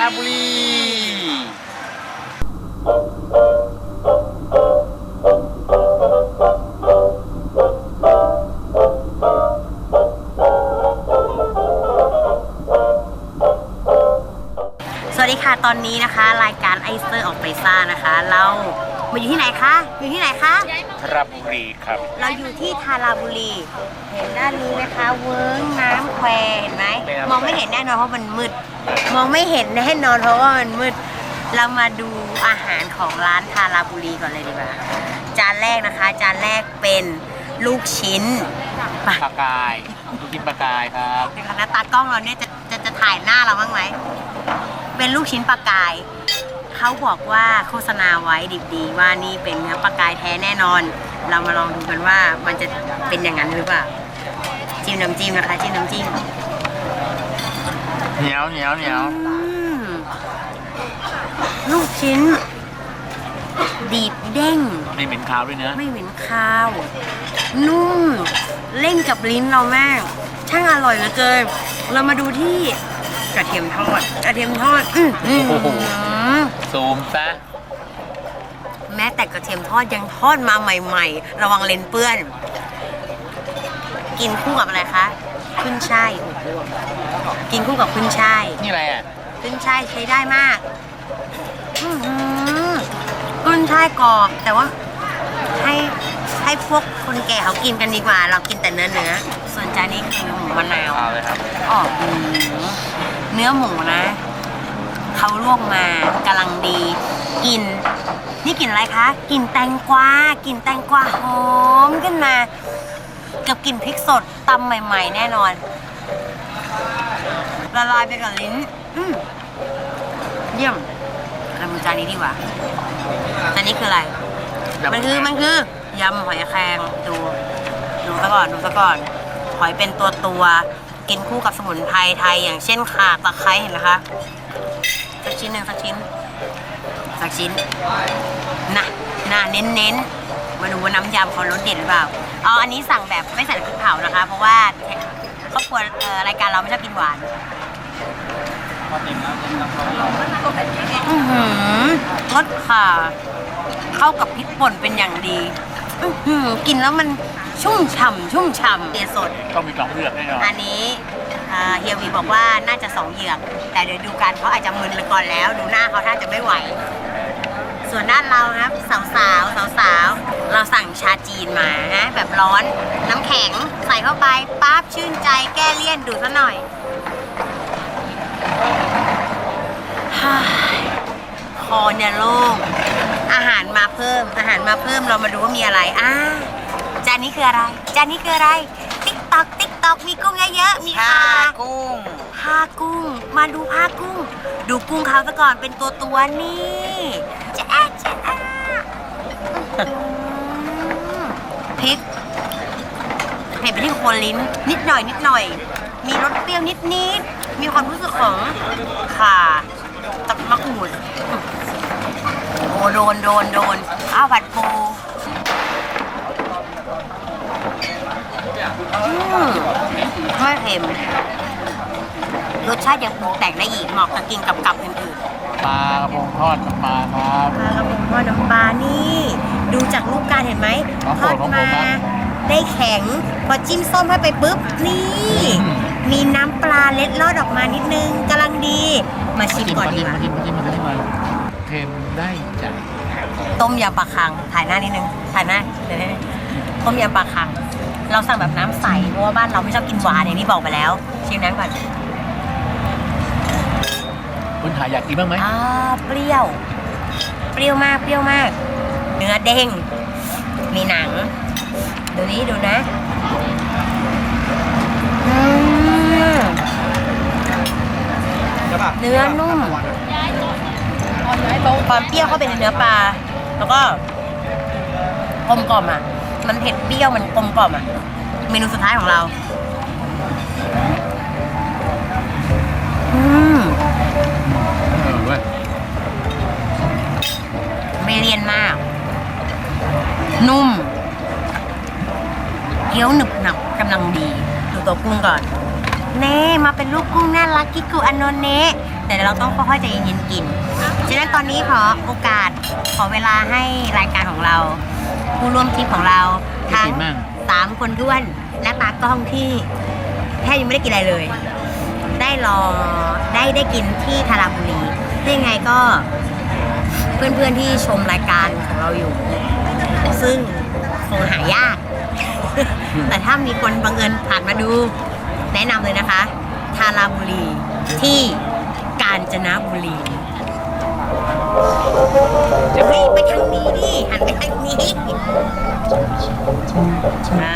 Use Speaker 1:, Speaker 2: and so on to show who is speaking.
Speaker 1: ระบุรี
Speaker 2: สวัสดีค่ะตอนนี้นะคะ รายการไอเซอร์ออกไปซ่านะคะ เรา มาอยู่ที่ไหนคะ อยู่ที่ไหนคะ
Speaker 1: ราบุรีครับ
Speaker 2: เราอยู่ที่ทาราบุรี เห็นด้านนี้นะคะเวิ้งน้ำแควเห็นไหมมองไม่เห็นแน่นอนเพราะมันมืด มองไม่เห็นแน่นอนเพราะว่ามันมืด เรามาดูอาหารของร้านทาราบุรีก่อนเลยดีกว่า จานแรกนะคะ จานแรกเป็นลูกชิ้นไป
Speaker 1: ปลากายลูกชิ้นปลากายครับ
Speaker 2: ในคณะตากล้องเราเนี่ยจะจะจะถ่ายหน้าเราบ้างไหม เป็นลูกชิ้นปลากาย เขาบอกว่าโฆษณาไว้ดิบดีว่านี่เป็นเนื้อปลากายแท้แน่นอน เรามาลองดูกันว่ามันจะเป็นอย่างนั้นหรือเปล่า จิ้มน้ำจิ้มนะคะ จิ้มน้ำจิ้ม
Speaker 1: เหนียวเหนียวเหนียว
Speaker 2: อืมลูกชิ้น ดีดเด้ง
Speaker 1: ไม่เหม็นคาวด้วยเนื้อ
Speaker 2: ไม่เหม็นคาว นุ่ม เล่นกับลิ้นเราแม่งช่างอร่อยเหลือเกิน เรามาดูที่กระเทียมทอด กระเทียมทอด อื้อหือ
Speaker 1: ซูมซะ
Speaker 2: แม้แต่กระเทียมทอดยังทอดมาใหม่ ๆ ระวังเลนเปื้อน กินคู่กับอะไรคะขึ้นช่ายโอ้โหกินคู่กับขึ้นช่าย
Speaker 1: นี่อะไรอะ
Speaker 2: ขึ้นช่ายใช้ได้มากอื้อหือขึ้นช่ายกรอบแต่ว่าให้ให้พวกคนแก่เขากินกันดีกว่า เรากินแต่เนื้อเนื้อส่วนจานนี้คือหมูมะนาว
Speaker 1: เอาเลยครับ
Speaker 2: ออกหือเนื้อหมูนะ เขาลวกมากำลังดีกลิน นี่กลิ่นอะไรคะกลิ่นแตงกวากลิ่นแตงกวาหอมขึ้นมา กับกลิ่นพริกสดตำใหม่ ๆ แน่นอน ละลายไปกับลิ้นอืมเยี่ยมเรามาจานนี้ดีกว่าจานนี้คืออะไร มันคือมันคือยำหอยแครงดู ดูซะก่อนดูซะก่อน หอยเป็นตัวตัวๆกินคู่กับสมุนไพรไทยอย่างเช่นข่าตะไคร้เห็นไหมคะ สักชิ้นหนึ่งสักชิ้น สักชิ้นนะน่าเน้นเน้นๆมาดูว่าน้ำยำเขารสเด็ดหรือเปล่าอ๋ออันนี้สั่งแบบไม่ใส่พริกเผานะคะ เพราะว่าครอบครัวเอ่อรายการเราไม่ชอบกินหวานอื้อหือรสข่าเข้ากับพริกป่นเป็นอย่างดีอื้อหือกินแล้วมันชุ่มฉ่ำชุ่มฉ่ำเดสด
Speaker 1: ต้องมีกล่องเลือกแน่นอน
Speaker 2: อันนี้ เฮียวีบอกว่าน่าจะสองเหยือกแต่เดี๋ยวดูกันเขาอาจจะมึนก่อนแล้ว ดูหน้าเขาท่าจะไม่ไหว ส่วนด้านเราครับสาวสาวสาวสาวเราสั่งชาจีนมานะแบบร้อนน้ำแข็งใส่เข้าไปปั๊บชื่นใจแก้เลี่ยนดูซะหน่อยคอเนี่ยโล่งอาหารมาเพิ่มอาหารมาเพิ่มเรามาดูว่ามีอะไรอ่าจานนี้คืออะไรจานนี้คืออะไร อกติ๊กตอกมีกุ้งเยอะๆ มีค่ะ
Speaker 1: กุ้ง
Speaker 2: ผ้ากุ้ง มาดูผ้ากุ้ง ดูกุ้งเขาซะก่อนเป็นตัวตัวๆนี่จะแอะจะแอะอื้อหือพริกเผ็ดไปที่โคนลิ้น นิดหน่อยนิดหน่อย มีรสเปรี้ยวนิดนิดๆมีความรู้สึกของข่าตับมะกรูด โอ้โดนโดนโดนข้าวผัดปู อืมไม่เค็มรสชาติยังปรุงแต่งได้อีกเหมาะกับกินกับกับอื่นๆ
Speaker 1: ปลากระพงทอดน้ำปลาครับ
Speaker 2: ปลากระพงทอดน้ำปลานี่ ดูจากรูปการเห็นไหม
Speaker 1: ของ
Speaker 2: ท
Speaker 1: โปร
Speaker 2: อ
Speaker 1: ด
Speaker 2: ด
Speaker 1: ของผม
Speaker 2: มา
Speaker 1: ครับ
Speaker 2: ได้แข็ง พอจิ้มส้มให้ไปปุ๊บ นี่
Speaker 1: อืม
Speaker 2: มีน้ำปลาเล็ดลอดออกมานิดนึงกำลังดี มาชิมก่อนดีกว่า
Speaker 1: มาชิมมาชิมมาชิมมาชิมเค็มได้ใจ
Speaker 2: ต้มยำปลาคัง ถ่ายหน้านิดนึง ถ่ายหน้าเดี๋ยวนะต้มยำปลาคัง เราสั่งแบบน้ำใส เพราะว่าบ้านเราไม่ชอบกินหวานอย่างที่บอกไปแล้ว ชิมน้ำก่อน
Speaker 1: คุณถ่ายอยากกินบ้างไหม
Speaker 2: อ่าเปรี้ยว เปรี้ยวมากเปรี้ยวมาก เนื้อเด้ง มีหนัง ดูนี้ดูนะอืมเนื้อนุ่มความเปรี้ยวเข้าไปในเนื้อปลา แล้วก็กลมกล่อมอะ มันเผ็ดเปรี้ยวมันกลมกล่อมอะ เมนูสุดท้ายของเราอืม
Speaker 1: เออเว้ย
Speaker 2: ไม่เลี่ยนมาก นุ่มเคี้ยวหนึบหนับกำลังดี ดูตัวกุ้งก่อน เน่ มาเป็นลูกกุ้งน่ารักกิกุอันโนเนะ แต่เราต้องค่อยๆใจเย็นๆกิน ฉะนั้นตอนนี้ขอโอกาสขอเวลาให้รายการของเรา ผู้ร่วมทริปของเราทั้ง
Speaker 1: กินมั่ง
Speaker 2: สามคนท้วนและตากล้องที่แทบยังไม่ได้กินอะไรเลย ได้รอได้ได้กินที่ทาราบุรีถ้ายังไงก็เพื่อนๆที่ชมรายการของเราอยู่ ซึ่งคงหายาก แต่ถ้ามีคนบังเอิญผ่านมาดู แนะนำเลยนะคะ ทาราบุรีที่ กาญจนบุรีเฮ้ยไปทางนี้ดิหันไปทางนี้อ่า